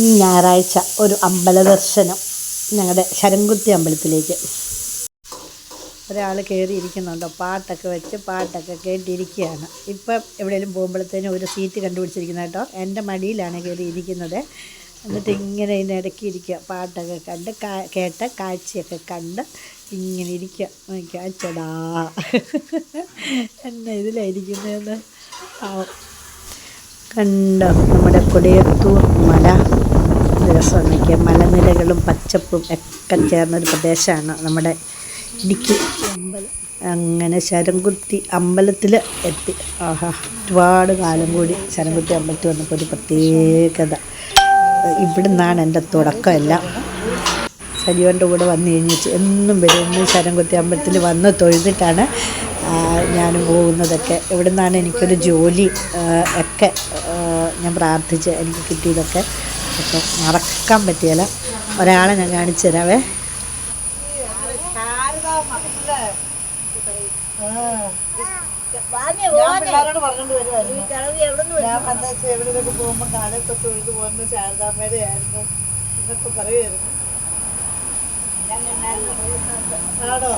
ഈ ഞായറാഴ്ച ഒരു അമ്പല ദർശനം ഞങ്ങളുടെ ശരംകുത്തി അമ്പലത്തിലേക്ക്. ഒരാൾ കയറിയിരിക്കുന്നുണ്ടോ പാട്ടൊക്കെ വെച്ച് പാട്ടൊക്കെ കേട്ടിരിക്കുകയാണ്. ഇപ്പം എവിടെയെങ്കിലും പോകുമ്പോഴത്തേനും ഒരു സീറ്റ് കണ്ടുപിടിച്ചിരിക്കുന്ന കേട്ടോ. എന്റെ മടിയിലാണ് കയറിയിരിക്കുന്നത് എന്നിട്ട് ഇങ്ങനെ ഇതിന്റെ ഇടയ്ക്ക് ഇരിക്കുക. പാട്ടൊക്കെ കണ്ട് കേട്ട കാഴ്ചയൊക്കെ കണ്ട് ഇങ്ങനെ ഇരിക്കുക. നോക്കിയാ ചടാ എന്നാ ഇതിലായിരിക്കുന്നതെന്ന് പാവം കണ്ടോ? നമ്മുടെ കൊടിയത്തൂർ മല. ദിവസം നോക്കിയ മലനിരകളും പച്ചപ്പും ഒക്കെ ചേർന്നൊരു പ്രദേശമാണ് നമ്മുടെ ഇടുക്കി. അങ്ങനെ ശരംകുത്തി അമ്പലത്തിൽ എത്തി. ആഹാ ഒരുപാട് കാലം കൂടി ശരംകുത്തി അമ്പലത്തിൽ വന്നപ്പോൾ ഒരു പ്രത്യേകത. ഇവിടുന്നാണ് എന്റെ തുടക്കമെല്ലാം സജീവന്റെ കൂടെ വന്നു കഴിഞ്ഞിട്ട് എന്നും വരും. എന്നും ശരംകുത്തി അമ്പലത്തിൽ വന്ന് തൊഴുതിട്ടാണ് ഞാനും പോകുന്നതൊക്കെ. ഇവിടെ നിന്നാണ് എനിക്കൊരു ജോലി ഒക്കെ ഞാൻ പ്രാർത്ഥിച്ച് എനിക്ക് കിട്ടിയതൊക്കെ. അപ്പോൾ മറക്കാൻ പറ്റിയല്ല. ഒരാളെ ഞാൻ കാണിച്ചു തരാവേ. ശാരദാമ്മയുടെ ആയിരുന്നു എന്നൊക്കെ പറയുമായിരുന്നു ആണോ?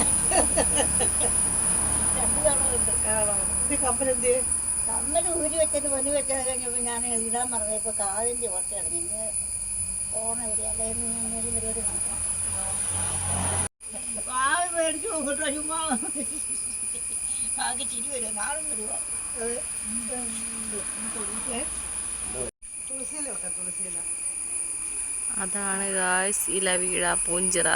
ആണോ ഈ കപ്പൽ എന്ത്? ചെയ്യും? കമ്മൽ ഊരി വെച്ചിട്ട് പൊന്നു വെച്ചത് കഴിഞ്ഞപ്പോൾ ഞാൻ ഇടാൻ പറഞ്ഞപ്പോൾ കാതിന്റെ ഇറങ്ങി ഇന്ന് ഓണം എവിടെ അല്ലെങ്കിൽ പരിപാടി നോക്കാം മേടിച്ചു നോക്കട്ടോ ചുമ്മാ ആകെ ചിരി വരുമോ നാളും വരുമോ അതാണ് ഗായ്സ് ഇല വീഴ പൂഞ്ചിറ.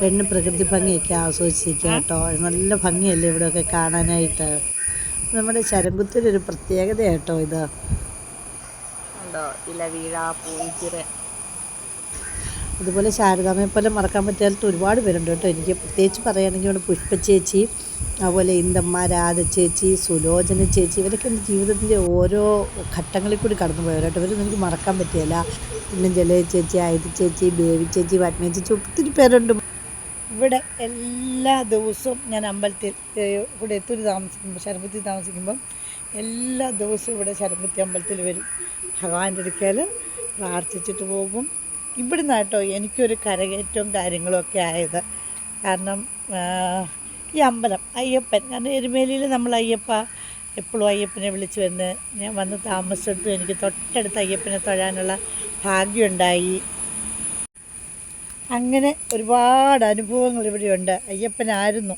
പെണ്ണ് പ്രകൃതി ഭംഗിയൊക്കെ ആസ്വദിച്ചിരിക്കുക കേട്ടോ. നല്ല ഭംഗിയല്ലേ ഇവിടെയൊക്കെ കാണാനായിട്ട്. നമ്മുടെ ശരംകുത്തിലൊരു പ്രത്യേകത കേട്ടോ ഇത്. അതുപോലെ ശാരദാമ്മയെ പോലെ മറക്കാൻ പറ്റാത്ത ഒരുപാട് പേരുണ്ട് കേട്ടോ. എനിക്ക് പ്രത്യേകിച്ച് പറയുകയാണെങ്കിൽ ഇവിടെ പുഷ്പ ചേച്ചി അതുപോലെ ഇന്ദമ്മ രാധ ചേച്ചി സുലോചന ചേച്ചി ഇവരൊക്കെ എന്റെ ജീവിതത്തിന്റെ ഓരോ ഘട്ടങ്ങളിൽ കൂടി കടന്നു പോയവർ കേട്ടോ. ഇവരൊന്നും എനിക്ക് മറക്കാൻ പറ്റിയല്ല. പിന്നെ ജലയ ചേച്ചി ആയുധ ചേച്ചി ബേവി ചേച്ചി പത്മ ചേച്ചി ഒത്തിരി പേരുണ്ട്. ഇവിടെ എല്ലാ ദിവസവും ഞാൻ അമ്പലത്തിൽ ഇവിടെ എത്തൂര് താമസിക്കുമ്പോൾ ശരപത്തിൽ താമസിക്കുമ്പം എല്ലാ ദിവസവും ഇവിടെ ശരപത്തി അമ്പലത്തിൽ വരും. ഭഗവാന്റെ അടുക്കൽ പ്രാർത്ഥിച്ചിട്ട് പോകും. ഇവിടെ നിന്നാട്ടോ എനിക്കൊരു കരകയറ്റവും കാര്യങ്ങളൊക്കെ ആയത്. കാരണം ഈ അമ്പലം അയ്യപ്പൻ കാരണം എരുമേലിയിൽ നമ്മൾ അയ്യപ്പ എപ്പോഴും അയ്യപ്പനെ വിളിച്ച് വന്ന് ഞാൻ വന്ന് താമസിച്ചിട്ടും എനിക്ക് തൊട്ടടുത്ത് അയ്യപ്പനെ തൊഴാനുള്ള ഭാഗ്യമുണ്ടായി. അങ്ങനെ ഒരുപാട് അനുഭവങ്ങൾ ഇവിടെയുണ്ട്. അയ്യപ്പനായിരുന്നു.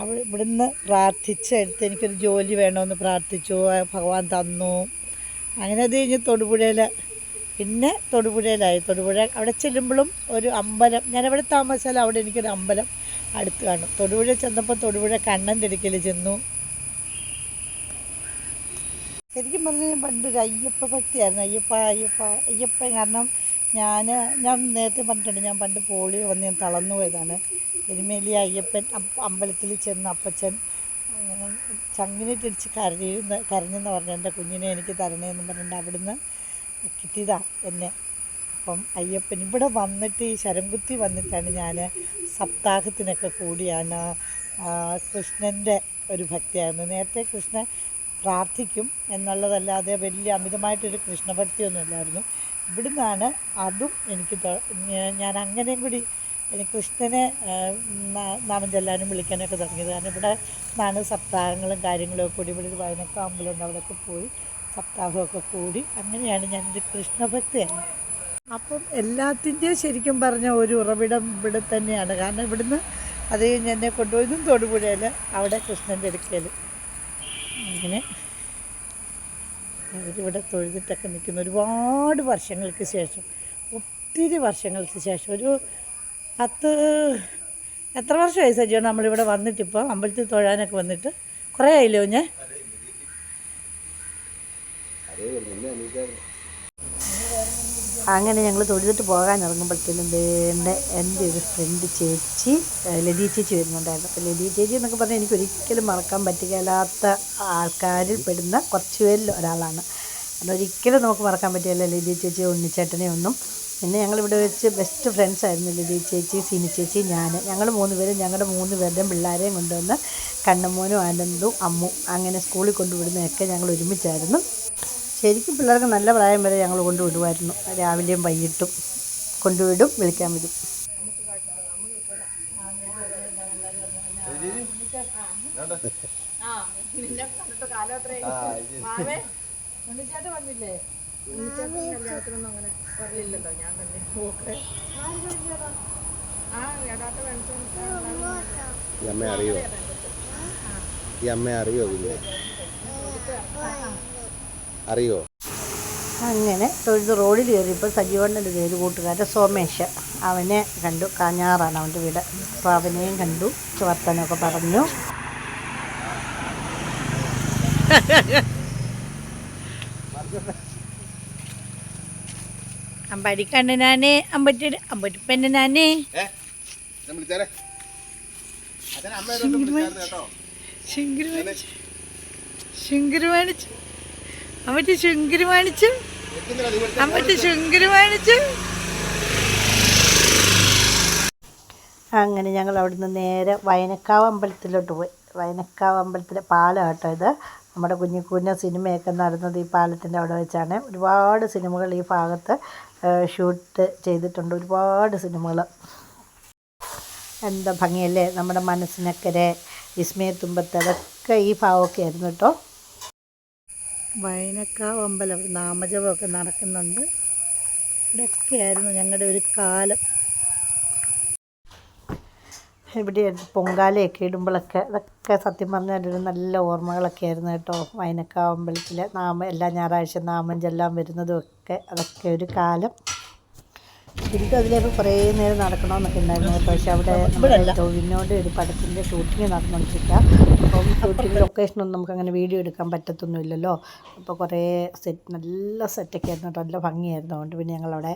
അവൾ ഇവിടുന്ന് പ്രാർത്ഥിച്ച എടുത്ത് എനിക്കൊരു ജോലി വേണമെന്ന് പ്രാർത്ഥിച്ചു. ഭഗവാൻ തന്നു. അങ്ങനെ അത് കഴിഞ്ഞ് തൊടുപുഴയിൽ പിന്നെ തൊടുപുഴയിലായി. തൊടുപുഴ അവിടെ ചെല്ലുമ്പോഴും ഒരു അമ്പലം. ഞാൻ എവിടെ താമസിച്ചാലും അവിടെ എനിക്കൊരു അമ്പലം അടുത്ത് കാണും. തൊടുപുഴ ചെന്നപ്പോൾ തൊടുപുഴ കണ്ണൻ അടുക്കൽ ചെന്നു. ശരിക്കും പറഞ്ഞാൽ ഞാൻ പണ്ടൊരു അയ്യപ്പ ഭക്തിയായിരുന്നു. അയ്യപ്പ അയ്യപ്പ അയ്യപ്പൻ കാരണം ഞാൻ ഞാൻ നേരത്തെ പറഞ്ഞിട്ടുണ്ട് ഞാൻ പണ്ട് പോളിയോ വന്ന് ഞാൻ തളർന്നു പോയതാണ്. എരുമേലി അയ്യപ്പൻ അമ്പലത്തിൽ ചെന്ന് അപ്പച്ചൻ ചങ്ങിനിട്ടിടിച്ച് കരയുന്ന കരഞ്ഞെന്ന് പറഞ്ഞു എന്റെ കുഞ്ഞിനെ എനിക്ക് തരണേന്ന് പറഞ്ഞിട്ട് അവിടുന്ന് കിട്ടിയതാ എന്നെ. അപ്പം അയ്യപ്പൻ ഇവിടെ വന്നിട്ട് ഈ ശരംകുത്തി വന്നിട്ടാണ് ഞാൻ സപ്താഹത്തിനൊക്കെ കൂടിയാണ് കൃഷ്ണന്റെ ഒരു ഭക്തിയായിരുന്നു. നേരത്തെ കൃഷ്ണൻ പ്രാർത്ഥിക്കും എന്നുള്ളതല്ലാതെ വലിയ അമിതമായിട്ടൊരു കൃഷ്ണഭക്തിയൊന്നും ഇല്ലായിരുന്നു ഇവിടുന്നാണ് അതും എനിക്ക് ഞാൻ അങ്ങനെയും കൂടി കൃഷ്ണനെ നാമം ചെല്ലാനും വിളിക്കാനൊക്കെ തുടങ്ങിയത്. കാരണം ഇവിടെ നിന്നാണ് സപ്താഹങ്ങളും കാര്യങ്ങളും കൂടി. ഇവിടെ ഒരു വയനക്ക അവിടെയൊക്കെ പോയി സപ്താഹമൊക്കെ കൂടി. അങ്ങനെയാണ് ഞാനൊരു കൃഷ്ണഭക്തിയാണ്. അപ്പം എല്ലാത്തിന്റെയും ശരിക്കും പറഞ്ഞ ഒരു ഉറവിടം ഇവിടെ തന്നെയാണ്. കാരണം ഇവിടുന്ന് അത് കഴിഞ്ഞ് എന്നെ കൊണ്ടുപോയതും തൊടുപുഴയിൽ അവിടെ കൃഷ്ണന്റെ അടുക്കൽ. അങ്ങനെ അവരിവിടെ തൊഴുതിട്ടൊക്കെ നിൽക്കുന്ന ഒരുപാട് വർഷങ്ങൾക്ക് ശേഷം ഒത്തിരി വർഷങ്ങൾക്ക് ശേഷം ഒരു പത്ത് എത്ര വർഷമായി സജിയാണ് നമ്മളിവിടെ വന്നിട്ടിപ്പോൾ അമ്പലത്തിൽ തൊഴാനൊക്കെ വന്നിട്ട്? കുറേ ആയില്ലോ ഞാൻ അങ്ങനെ ഞങ്ങൾ തൊഴുതിട്ട് പോകാൻ ഇറങ്ങുമ്പോഴത്തേനും വേണ്ട എന്റെ ഒരു ഫ്രണ്ട് ചേച്ചി ലതി ചേച്ചി വരുന്നുണ്ടായിരുന്നു. അപ്പോൾ ലതി ചേച്ചി എന്നൊക്കെ പറഞ്ഞാൽ എനിക്ക് ഒരിക്കലും മറക്കാൻ പറ്റുകയില്ലാത്ത ആൾക്കാരിൽ പെടുന്ന കുറച്ച് പേരിൽ ഒരാളാണ്. കാരണം ഒരിക്കലും നമുക്ക് മറക്കാൻ പറ്റില്ല ലതി ചേച്ചി ഉണ്ണിച്ചേട്ടനെ ഒന്നും. പിന്നെ ഞങ്ങളിവിടെ വെച്ച് ബെസ്റ്റ് ഫ്രണ്ട്സ് ആയിരുന്നു ലതി ചേച്ചി സിനി ചേച്ചി ഞാൻ ഞങ്ങൾ മൂന്ന് പേരും ഞങ്ങളുടെ മൂന്ന് പേരുടെയും പിള്ളേരെയും കൊണ്ടുവന്ന് കണ്ണമ്മോനും ആനന്ദും അമ്മു അങ്ങനെ സ്കൂളിൽ കൊണ്ടുവിടുന്നതൊക്കെ ഞങ്ങൾ ഒരുമിച്ചായിരുന്നു. ശരിക്കും പിള്ളേർക്ക് നല്ല പ്രായം വരെ ഞങ്ങൾ കൊണ്ടുവിടുമായിരുന്നു. രാവിലെയും വൈകിട്ടും കൊണ്ടുവിടും വിളിക്കാൻ വരും. ഈ അമ്മ അറിയോ ഈ അമ്മ അറിയോ പിന്നെ അറിയോ? അങ്ങനെ തൊഴുത് റോഡിൽ കയറിയപ്പോൾ സജീവണ്ണന്റെ പേര് കൂട്ടുകാരൻ സോമേഷ് അവനെ കണ്ടു കാഞ്ഞാറാണ് അവന്റെ വീട്. അപ്പോൾ അവനെയും കണ്ടു വർത്തനമൊക്കെ പറഞ്ഞു. അമ്പടിക്കണ്ണനാനേ അമ്പട്ടി അമ്പട്ടിപ്പണ്ണനാനേ വിളിച്ചാലേ? അച്ഛനെ അമ്മ ശുങ്കരി മേടിച്ചു അമ്മറ്റി ശുങ്കിരി മേടിച്ചു അങ്ങനെ ഞങ്ങൾ അവിടുന്ന് നേരെ വയനക്കാവ് അമ്പലത്തിലോട്ട് പോയി. വയനക്കാവ് അമ്പലത്തിലെ പാലം കേട്ടോ ഇത്. നമ്മുടെ കുഞ്ഞിക്കുഞ്ഞ സിനിമയൊക്കെ നടന്നത് ഈ പാലത്തിന്റെ അവിടെ വെച്ചാണ്. ഒരുപാട് സിനിമകൾ ഈ ഭാഗത്ത് ഷൂട്ട് ചെയ്തിട്ടുണ്ട്. ഒരുപാട് സിനിമകൾ. എന്താ ഭംഗിയല്ലേ? നമ്മുടെ മനസ്സിനക്കരെ വിസ്മയത്തുമ്പത്ത് അതൊക്കെ ഈ ഭാവമൊക്കെ ആയിരുന്നു കേട്ടോ. വയനക്കാവ് അമ്പലം നാമജപമൊക്കെ നടക്കുന്നുണ്ട്. ഇവിടെയൊക്കെയായിരുന്നു ഞങ്ങളുടെ ഒരു കാലം. ഇവിടെ പൊങ്കാലയൊക്കെ ഇടുമ്പോഴൊക്കെ അതൊക്കെ സത്യം പറഞ്ഞാൽ ഒരു നല്ല ഓർമ്മകളൊക്കെ ആയിരുന്നു കേട്ടോ. വൈനക്കാവ് അമ്പലത്തിൽ നാമ എല്ലാ ഞായറാഴ്ച നാമം ചെല്ലാൻ വരുന്നതും ഒക്കെ അതൊക്കെ ഒരു കാലം. ശരിക്കും അതിലേക്ക് കുറേ നേരം നടക്കണമെന്നൊക്കെ ഉണ്ടായിരുന്നു കേട്ടോ. പക്ഷെ അവിടെ നമ്മുടെ ടോവിനോട് ഒരു പടത്തിന്റെ ഷൂട്ടിങ് നടന്നുകൊണ്ടിരിക്കുക. അപ്പം ഷൂട്ടിംഗ് ലൊക്കേഷനൊന്നും നമുക്ക് അങ്ങനെ വീഡിയോ എടുക്കാൻ പറ്റത്തൊന്നുമില്ലല്ലോ. അപ്പോൾ കുറേ സെറ്റ് നല്ല സെറ്റൊക്കെ ആയിരുന്നു. കേട്ടോ നല്ല ഭംഗിയായിരുന്നു. അതുകൊണ്ട് പിന്നെ ഞങ്ങളവിടെ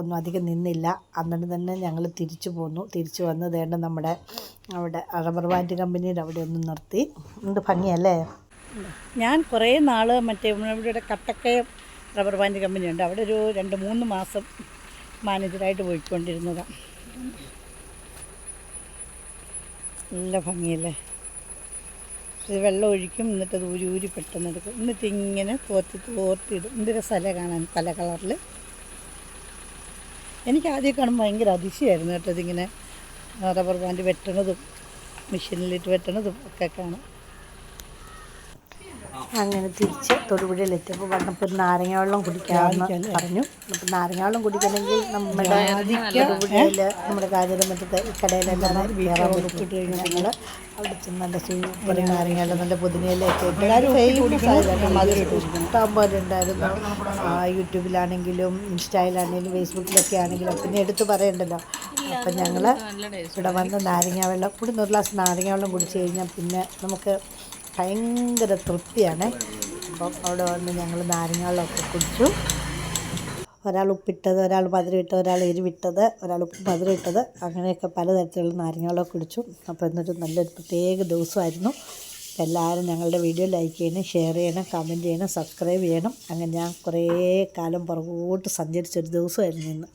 ഒന്നും അധികം നിന്നില്ല. അന്നിട്ട് തന്നെ ഞങ്ങൾ തിരിച്ചു പോന്നു. തിരിച്ചു വന്ന് ദേണ്ട നമ്മുടെ അവിടെ റബ്ബർ ബാൻഡ് കമ്പനിയുടെ അവിടെ ഒന്ന് നിർത്തി. എന്ത് ഭംഗിയല്ലേ? ഞാൻ കുറേ നാൾ മറ്റേ ഇവിടെ കട്ടക്കയം റബ്ബർ ബാൻഡ് കമ്പനിയുണ്ട്. അവിടെ ഒരു രണ്ട് മൂന്ന് മാസം മാനേജറായിട്ട് പോയിക്കൊണ്ടിരുന്നതാണ് നല്ല ഭംഗിയല്ലേ? ഇത് വെള്ളം ഒഴിക്കും എന്നിട്ടത് ഊരി ഊരി പെട്ടെന്ന് എടുക്കും. എന്നിട്ട് ഇങ്ങനെ തോർത്തി തോർത്തിയിടും എന്തൊരു സ്ഥലം കാണാൻ പല കളറിൽ എനിക്ക് ആദ്യം കാണുമ്പോൾ ഭയങ്കര അതിശയമായിരുന്നു കേട്ടോ ഇതിങ്ങനെ റബ്ബർ ബാൻഡ് വെട്ടണതും മെഷീനിലിട്ട് വെട്ടണതും ഒക്കെ കാണാം അങ്ങനെ തിരിച്ച് തൊടുപുഴയിലെത്തിയപ്പോൾ പറഞ്ഞപ്പോൾ നാരങ്ങ വെള്ളം കുടിക്കാമെന്ന് പറഞ്ഞു. അപ്പം നാരങ്ങ വെള്ളം കുടിക്കണമെങ്കിൽ നമ്മുടെ തൊടുപുഴയിൽ നമ്മുടെ കാഞ്ഞിരമറ്റത്തെ ഈ കടയിലെല്ലാം കയറാൻ കൊടുത്തിട്ട് കഴിഞ്ഞാൽ ഞങ്ങൾ അവിടെ ചെന്ന് നല്ല സൂപ്പർ നാരങ്ങ വെള്ളം നല്ല പുതിനയിലൊക്കെ ഇഷ്ടം പോലെ ഉണ്ടായിരുന്നു ആ, യൂട്യൂബിലാണെങ്കിലും ഇൻസ്റ്റയിലാണെങ്കിലും ഫേസ്ബുക്കിലൊക്കെ ആണെങ്കിലും പിന്നെ എടുത്തു പറയണ്ടല്ലോ. അപ്പം ഞങ്ങൾ ഇവിടെ വന്ന് നാരങ്ങ വെള്ളം കൂടി ഒരു ഗ്ലാസ് നാരങ്ങ വെള്ളം കുടിച്ച് കഴിഞ്ഞാൽ പിന്നെ നമുക്ക് ഭയങ്കര തൃപ്തിയാണ്. അപ്പം അവിടെ വന്ന് ഞങ്ങൾ നാരങ്ങകളൊക്കെ കുടിച്ചു. ഒരാൾ ഉപ്പിട്ടത് ഒരാൾ മധുരം ഒരാൾ എരിവിട്ടത് ഒരാൾ ഉപ്പ് മധുരം ഇട്ടത് അങ്ങനെയൊക്കെ പലതരത്തിലുള്ള നാരങ്ങകളൊക്കെ കുടിച്ചു. അപ്പോൾ എന്നൊരു നല്ലൊരു പ്രത്യേക ദിവസമായിരുന്നു. എല്ലാവരും ഞങ്ങളുടെ വീഡിയോ ലൈക്ക് ചെയ്യണം ഷെയർ ചെയ്യണം കമന്റ് ചെയ്യണം സബ്സ്ക്രൈബ് ചെയ്യണം. അങ്ങനെ ഞാൻ കുറേ കാലം പുറകോട്ട് സഞ്ചരിച്ചൊരു ദിവസമായിരുന്നു ഇന്ന്.